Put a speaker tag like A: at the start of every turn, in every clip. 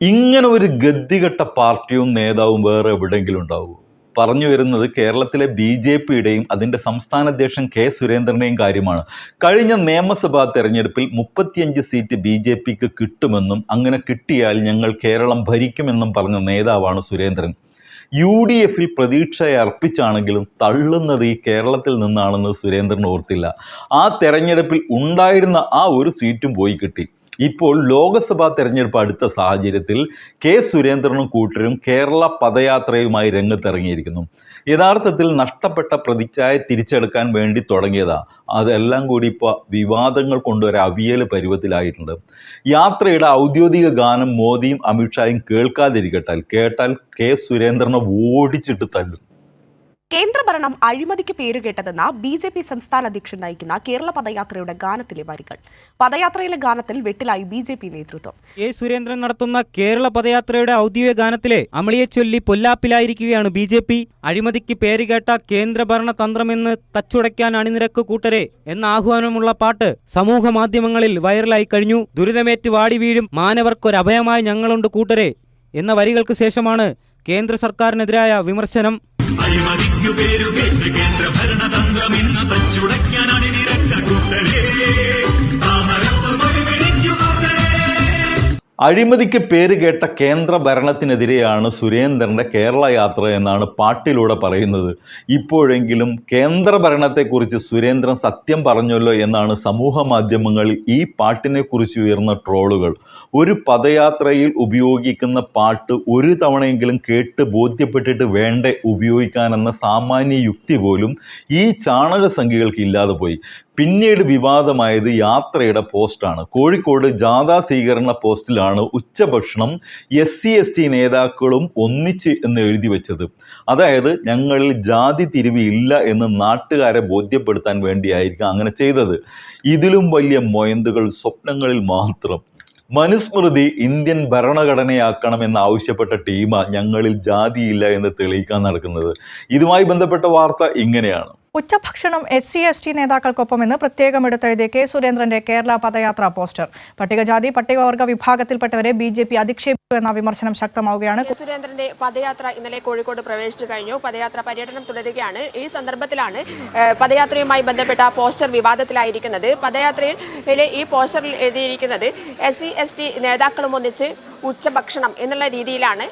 A: ഇങ്ങനെ ഒരു ഗദ്ദികെട്ട പാർട്ടിയും നേതാവും വേറെ എവിടെയെങ്കിലും ഉണ്ടാവുമോ പറഞ്ഞു വരുന്നത് കേരളത്തിലെ ബി ജെ പിയുടെയും അതിന്റെ സംസ്ഥാന അധ്യക്ഷൻ കെ സുരേന്ദ്രന്റെയും കാര്യമാണ്. കഴിഞ്ഞ നിയമസഭാ തെരഞ്ഞെടുപ്പിൽ മുപ്പത്തിയഞ്ച് സീറ്റ് ബി ജെ പിക്ക് കിട്ടുമെന്നും അങ്ങനെ കിട്ടിയാൽ ഞങ്ങൾ കേരളം ഭരിക്കുമെന്നും പറഞ്ഞ നേതാവാണ് സുരേന്ദ്രൻ. യു ഡി എഫിൽ പ്രതീക്ഷയെ അർപ്പിച്ചാണെങ്കിലും തള്ളുന്നത് ഈ കേരളത്തിൽ നിന്നാണെന്ന് സുരേന്ദ്രൻ ഓർത്തില്ല. ആ തെരഞ്ഞെടുപ്പിൽ ഉണ്ടായിരുന്ന ആ ഒരു സീറ്റും പോയി കിട്ടി. ഇപ്പോൾ ലോക്സഭാ തെരഞ്ഞെടുപ്പ് അടുത്ത സാഹചര്യത്തിൽ കെ സുരേന്ദ്രനും കൂട്ടരും കേരള പദയാത്രയുമായി രംഗത്തിറങ്ങിയിരിക്കുന്നു. യഥാർത്ഥത്തിൽ നഷ്ടപ്പെട്ട പ്രതിച്ഛായ തിരിച്ചെടുക്കാൻ വേണ്ടി തുടങ്ങിയതാ. അതെല്ലാം കൂടി ഇപ്പോൾ വിവാദങ്ങൾ കൊണ്ടൊരു അവിയൽ പരുവത്തിലായിട്ടുണ്ട്. യാത്രയുടെ ഔദ്യോഗിക ഗാനം മോദിയും അമിത്ഷായും കേൾക്കാതിരിക്കട്ടാൽ കേട്ടാൽ കെ സുരേന്ദ്രനെ ഓടിച്ചിട്ട് തല്ലും.
B: കേന്ദ്രഭരണം അഴിമതിക്ക് പേരുകേട്ടതെന്ന ബി ജെ പി സംസ്ഥാന അധ്യക്ഷൻ നയിക്കുന്ന കേരള പദയാത്രയുടെ ഗാനത്തിലെ വരികൾ. പദയാത്രയിലെ ഗാനത്തിൽ വെട്ടിലായി ബി ജെ പി നേതൃത്വം.
C: എ സുരേന്ദ്രൻ നടത്തുന്ന കേരള പദയാത്രയുടെ ഔദ്യോഗിക ഗാനത്തിലെ അമളിയെ ചൊല്ലി പൊല്ലാപ്പിലായിരിക്കുകയാണ് ബി ജെ പി. അഴിമതിക്ക് പേരുകേട്ട കേന്ദ്രഭരണ തന്ത്രമെന്ന് തച്ചുടയ്ക്കാൻ അണിനിരക്ക് കൂട്ടരെ എന്ന ആഹ്വാനമുള്ള പാട്ട് സമൂഹ മാധ്യമങ്ങളിൽ വൈറലായി കഴിഞ്ഞു. ദുരിതമേറ്റ് വാടി വീഴും മാനവർക്കൊരഭയമായി ഞങ്ങളുണ്ട് കൂട്ടരെ എന്ന വരികൾക്ക് ശേഷമാണ് കേന്ദ്ര സർക്കാരിനെതിരായ വിമർശനം.
D: അഴിമതിക്കു പേരുകേന്ദ്ര കേന്ദ്ര ഭരണതന്ത്രം ഇന്ന് തച്ചുടയ്ക്കാൻ അണിനിരക്ക കൂട്ടരേ.
A: അഴിമതിക്ക് പേര് കേട്ട കേന്ദ്ര ഭരണത്തിനെതിരെയാണ് സുരേന്ദ്രന്റെ കേരള യാത്ര എന്നാണ് പാട്ടിലൂടെ പറയുന്നത്. ഇപ്പോഴെങ്കിലും കേന്ദ്ര ഭരണത്തെക്കുറിച്ച് സുരേന്ദ്രൻ സത്യം പറഞ്ഞല്ലോ എന്നാണ് സമൂഹ മാധ്യമങ്ങളിൽ ഈ പാട്ടിനെക്കുറിച്ച് ഉയർന്ന ട്രോളുകൾ. ഒരു പദയാത്രയിൽ ഉപയോഗിക്കുന്ന പാട്ട് ഒരു തവണയെങ്കിലും കേട്ട് ബോധ്യപ്പെട്ടിട്ട് വേണ്ട ഉപയോഗിക്കാനെന്ന സാമാന്യ യുക്തി പോലും ഈ ചാണകസംഖ്യകൾക്ക് ഇല്ലാതെ പോയി. പിന്നീട് വിവാദമായത് യാത്രയുടെ പോസ്റ്റാണ്. കോഴിക്കോട് ജാഥാ സ്വീകരണ പോസ്റ്റിലാണ് ഉച്ചഭക്ഷണം എസ് സി എസ് ടി നേതാക്കളും ഒന്നിച്ച് എന്ന് എഴുതി വെച്ചത്. അതായത് ഞങ്ങളിൽ ജാതി തിരിവ് ഇല്ല എന്ന് നാട്ടുകാരെ ബോധ്യപ്പെടുത്താൻ വേണ്ടിയായിരിക്കും അങ്ങനെ ചെയ്തത്. ഇതിലും വലിയ മൊയന്തുകൾ സ്വപ്നങ്ങളിൽ മാത്രം. മനുസ്മൃതി ഇന്ത്യൻ ഭരണഘടനയാക്കണമെന്ന് ആവശ്യപ്പെട്ട ടീമാ ഞങ്ങളിൽ ജാതിയില്ല എന്ന് തെളിയിക്കാൻ നടക്കുന്നത്. ഇതുമായി ബന്ധപ്പെട്ട വാർത്ത ഇങ്ങനെയാണ്.
E: ഉച്ചഭക്ഷണം എസ് സി എസ് ടി നേതാക്കൾക്കൊപ്പമെന്ന് പ്രത്യേകം എടുത്തെഴുതിയ കെ സുരേന്ദ്രന്റെ കേരള പദയാത്ര പോസ്റ്റർ. പട്ടികജാതി പട്ടികവർഗ വിഭാഗത്തിൽപ്പെട്ടവരെ ബി ജെ പി അധിക്ഷേപിച്ചു എന്ന വിമർശനം ശക്തമാവുകയാണ്.
F: സുരേന്ദ്രന്റെ പദയാത്ര ഇന്നലെ കോഴിക്കോട് പ്രവേശിച്ചു കഴിഞ്ഞു. പദയാത്ര പര്യടനം തുടരുകയാണ്. ഈ സന്ദർഭത്തിലാണ് പദയാത്രയുമായി ബന്ധപ്പെട്ട പോസ്റ്റർ വിവാദത്തിലായിരിക്കുന്നത്. പദയാത്രയിൽ ഈ പോസ്റ്ററിൽ എഴുതിയിരിക്കുന്നത് എസ് സി എസ് ടി നേതാക്കളും ഒന്നിച്ച് ഉച്ചഭക്ഷണം എന്നുള്ള രീതിയിലാണ്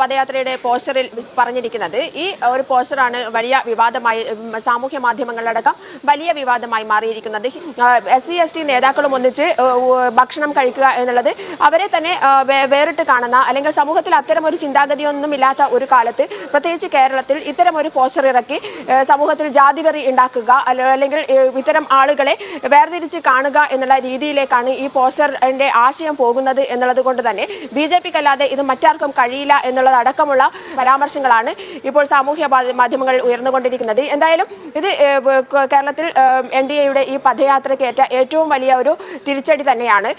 F: പദയാത്രയുടെ പോസ്റ്ററിൽ പറഞ്ഞിരിക്കുന്നത്. ഈ ഒരു പോസ്റ്ററാണ് വലിയ വിവാദമായി സാമൂഹ്യ മാധ്യമങ്ങളിലടക്കം വലിയ വിവാദമായി മാറിയിരിക്കുന്നത്. എസ് സി എസ് ടി നേതാക്കളും ഒന്നിച്ച് ഭക്ഷണം കഴിക്കുക എന്നുള്ളത് അവരെ തന്നെ വേറിട്ട് കാണുന്ന അല്ലെങ്കിൽ സമൂഹത്തിൽ അത്തരം ഒരു ചിന്താഗതിയൊന്നും ഇല്ലാത്ത ഒരു കാലത്ത് പ്രത്യേകിച്ച് കേരളത്തിൽ ഇത്തരം ഒരു പോസ്റ്റർ ഇറക്കി സമൂഹത്തിൽ ജാതിവെറി ഉണ്ടാക്കുക അല്ലെങ്കിൽ ഇത്തരം ആളുകളെ വേർതിരിച്ച് കാണുക എന്നുള്ള രീതിയിലേക്കാണ് ഈ പോസ്റ്ററിന്റെ ആശയം പോകുന്നത് എന്നുള്ളത് കൊണ്ട് തന്നെ ബി ജെ പിക്കല്ലാതെ ഇത് മറ്റാർക്കും കഴിയില്ല എന്നുള്ളതടക്കമുള്ള പരാമർശങ്ങളാണ് ഇപ്പോൾ സാമൂഹ്യ മാധ്യമങ്ങളിൽ ഉയർന്നുകൊണ്ടിരിക്കുന്നത്. എന്തായാലും ഇത് കേരളത്തിൽ എൻ ഡി എയുടെ ഈ പദയാത്രയ്ക്കേറ്റ ഏറ്റവും വലിയ ഒരു തിരിച്ചടി തന്നെയാണ്.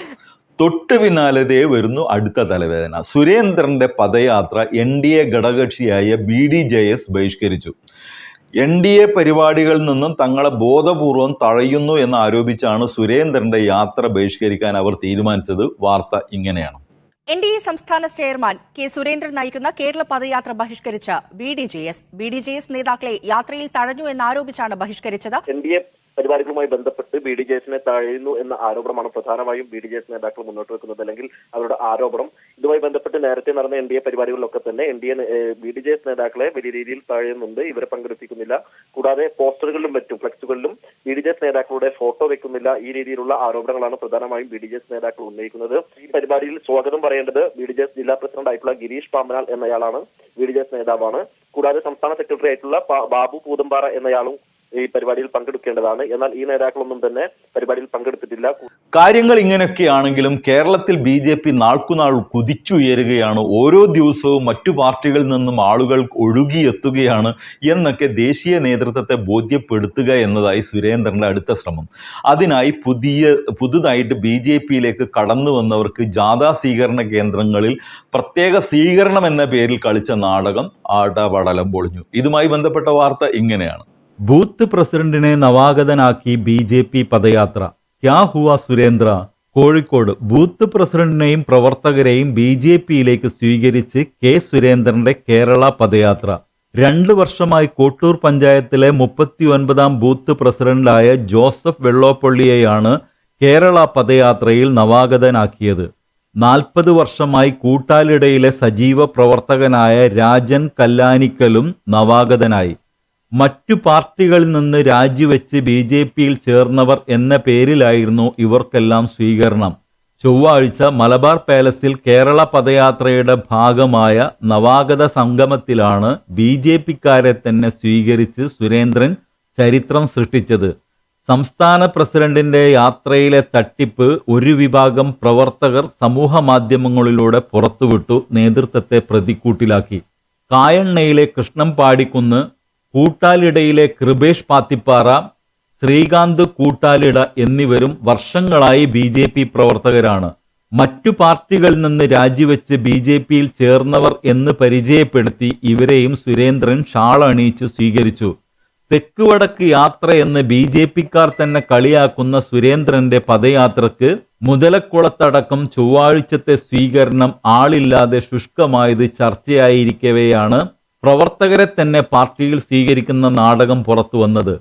A: തൊട്ട് പിന്നാലതേ വരുന്നു അടുത്ത തലവേദന. സുരേന്ദ്രന്റെ പദയാത്ര എൻ ഡി എ ഘടകകക്ഷിയായ ബി ഡി ജെ എസ് ബഹിഷ്കരിച്ചു. എൻ ഡി എ പരിപാടികളിൽ നിന്നും തങ്ങളെ ബോധപൂർവം തഴയുന്നു എന്ന് ആരോപിച്ചാണ് സുരേന്ദ്രന്റെ യാത്ര ബഹിഷ്കരിക്കാൻ അവർ തീരുമാനിച്ചത്. വാർത്ത ഇങ്ങനെയാണ്.
B: എൻ ഡി എ സംസ്ഥാന ചെയർമാൻ കെ സുരേന്ദ്രൻ നയിക്കുന്ന കേരള പദയാത്ര ബഹിഷ്കരിച്ച B D J S. B D J S നേതാക്കളെ യാത്രയിൽ തഴഞ്ഞു എന്നാരോപിച്ചാണ് ബഹിഷ്കരിച്ചത്.
G: എൻ ഡി എ പരിപാടികളുമായി ബന്ധപ്പെട്ട് ബി ഡി ജെ എസിനെ തഴയുന്നു എന്ന ആരോപണമാണ് പ്രധാനമായും ബി ഡി ജെ എസ് നേതാക്കൾ മുന്നോട്ട് വെക്കുന്നത്. അല്ലെങ്കിൽ അവരുടെ ആരോപണം. ഇതുമായി ബന്ധപ്പെട്ട് നേരത്തെ നടന്ന എൻ ഡി എ പരിപാടികളിലൊക്കെ തന്നെ N D A B D J S നേതാക്കളെ വലിയ രീതിയിൽ തഴയുന്നുണ്ട്. ഇവരെ പങ്കെടുപ്പിക്കുന്നില്ല. കൂടാതെ പോസ്റ്ററുകളിലും മറ്റും ഫ്ലക്സുകളിലും ബി ഡി ജെ എസ് നേതാക്കളുടെ ഫോട്ടോ വെക്കുന്നില്ല. ഈ രീതിയിലുള്ള ആരോപണങ്ങളാണ് പ്രധാനമായും ബി ഡി ജെ എസ് നേതാക്കൾ ഉന്നയിക്കുന്നത്. ഈ പരിപാടിയിൽ സ്വാഗതം പറയേണ്ടത് ബി ഡി ജെ എസ് ജില്ലാ പ്രസിഡന്റ് ആയിട്ടുള്ള ഗിരീഷ് പാമ്പനാൽ എന്നയാളാണ്. ബി ഡി ജെ എസ് നേതാവാണ്. കൂടാതെ സംസ്ഥാന സെക്രട്ടറി ആയിട്ടുള്ള ബാബു പൂതമ്പാറ എന്നയാളും ഈ പരിപാടിയിൽ പങ്കെടുക്കേണ്ടതാണ്. എന്നാൽ ഈ നേതാക്കളൊന്നും തന്നെ പരിപാടിയിൽ പങ്കെടുത്തിട്ടില്ല.
A: കാര്യങ്ങൾ ഇങ്ങനെയൊക്കെയാണെങ്കിലും കേരളത്തിൽ ബി ജെ പി നാൾക്കുനാൾ കുതിച്ചുയരുകയാണ്. ഓരോ ദിവസവും മറ്റു പാർട്ടികളിൽ നിന്നും ആളുകൾ ഒഴുകിയെത്തുകയാണ് എന്നൊക്കെ ദേശീയ നേതൃത്വത്തെ ബോധ്യപ്പെടുത്തുക എന്നതായി സുരേന്ദ്രന്റെ അടുത്ത ശ്രമം. അതിനായി പുതിയ പുതുതായിട്ട് ബി ജെ പിയിലേക്ക് കടന്നു വന്നവർക്ക് ജാഥാ സ്വീകരണ കേന്ദ്രങ്ങളിൽ പ്രത്യേക സ്വീകരണം എന്ന പേരിൽ കളിച്ച നാടകം ആടപടലം പൊളിഞ്ഞു. ഇതുമായി ബന്ധപ്പെട്ട വാർത്ത ഇങ്ങനെയാണ്. ബൂത്ത് പ്രസിഡന്റിനെ നവാഗതനാക്കി ബി ജെ പി പദയാത്ര. ക്യാ ഹുവ സുരേന്ദ്ര? കോഴിക്കോട്. ബൂത്ത് പ്രസിഡന്റിനെയും പ്രവർത്തകരെയും ബി ജെ പിയിലേക്ക് സ്വീകരിച്ച് കെ സുരേന്ദ്രന്റെ കേരള പദയാത്ര. രണ്ടു വർഷമായി കോട്ടൂർ പഞ്ചായത്തിലെ മുപ്പത്തി ഒൻപതാം ബൂത്ത് പ്രസിഡന്റായ ജോസഫ് വെള്ളോപ്പള്ളിയെയാണ് കേരള പദയാത്രയിൽ നവാഗതനാക്കിയത്. നാൽപ്പത് വർഷമായി കൂട്ടാലിടയിലെ സജീവ പ്രവർത്തകനായ രാജൻ കല്ലാനിക്കലും നവാഗതനായി. മറ്റു പാർട്ടികളിൽ നിന്ന് രാജിവെച്ച് ബി ജെ പിയിൽ ചേർന്നവർ എന്ന പേരിലായിരുന്നു ഇവർക്കെല്ലാം സ്വീകരണം. ചൊവ്വാഴ്ച മലബാർ പാലസിൽ കേരള പദയാത്രയുടെ ഭാഗമായ നവാഗത സംഗമത്തിലാണ് ബി ജെ പിക്കാരെ തന്നെ സ്വീകരിച്ച് സുരേന്ദ്രൻ ചരിത്രം സൃഷ്ടിച്ചത്. സംസ്ഥാന പ്രസിഡന്റിന്റെ യാത്രയിലെ തട്ടിപ്പ് ഒരു വിഭാഗം പ്രവർത്തകർ സമൂഹ മാധ്യമങ്ങളിലൂടെ പുറത്തുവിട്ടു നേതൃത്വത്തെ പ്രതിക്കൂട്ടിലാക്കി. കായണ്ണയിലെ കൃഷ്ണം പാടിക്കുന്ന് കൂട്ടാലിടയിലെ കൃപേഷ് പാത്തിപ്പാറ ശ്രീകാന്ത് കൂട്ടാലിട എന്നിവരും വർഷങ്ങളായി ബി ജെ പി പ്രവർത്തകരാണ്. മറ്റു പാർട്ടികളിൽ നിന്ന് രാജിവെച്ച് ബി ജെ പിയിൽ ചേർന്നവർ എന്ന് പരിചയപ്പെടുത്തി ഇവരെയും സുരേന്ദ്രൻ ഷാളണിയിച്ച് സ്വീകരിച്ചു. തെക്ക് വടക്ക് യാത്ര എന്ന് ബി ജെ പിക്കാർ തന്നെ കളിയാക്കുന്ന സുരേന്ദ്രന്റെ പദയാത്രക്ക് മുതലക്കുളത്തടക്കം ചൊവ്വാഴ്ചത്തെ സ്വീകരണം ആളില്ലാതെ ശുഷ്കമായത് ചർച്ചയായിരിക്കവെയാണ് പ്രവർത്തകരെ തന്നെ പാർട്ടിയിൽ സ്വീകരിക്കുന്ന നാടകം പുറത്തു വന്നത്.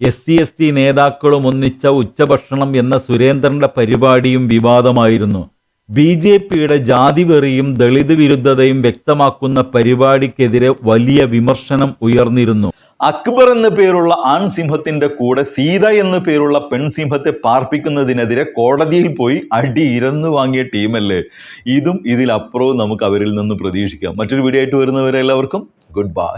A: എസ് സി എസ് ടി നേതാക്കളും ഒന്നിച്ച ഉച്ചഭക്ഷണം എന്ന സുരേന്ദ്രന്റെ പരിപാടിയും വിവാദമായിരുന്നു. ബി ജെ പിയുടെ ജാതിവെറിയും ദളിത് വിരുദ്ധതയും വ്യക്തമാക്കുന്ന പരിപാടിക്കെതിരെ വലിയ വിമർശനം ഉയർന്നിരുന്നു. അക്ബർ എന്ന പേരുള്ള ആൺസിംഹത്തിന്റെ കൂടെ സീത എന്ന പേരുള്ള പെൺസിംഹത്തെ പാർപ്പിക്കുന്നതിനെതിരെ കോടതിയിൽ പോയി അടി ഇരന്നു വാങ്ങിയ ടീമല്ലേ? ഇതും ഇതിലപ്പുറവും നമുക്ക് അവരിൽ നിന്ന് പ്രതീക്ഷിക്കാം. മറ്റൊരു വീഡിയോ ആയിട്ട് വരുന്നവരെല്ലാവർക്കും ഗുഡ് ബൈ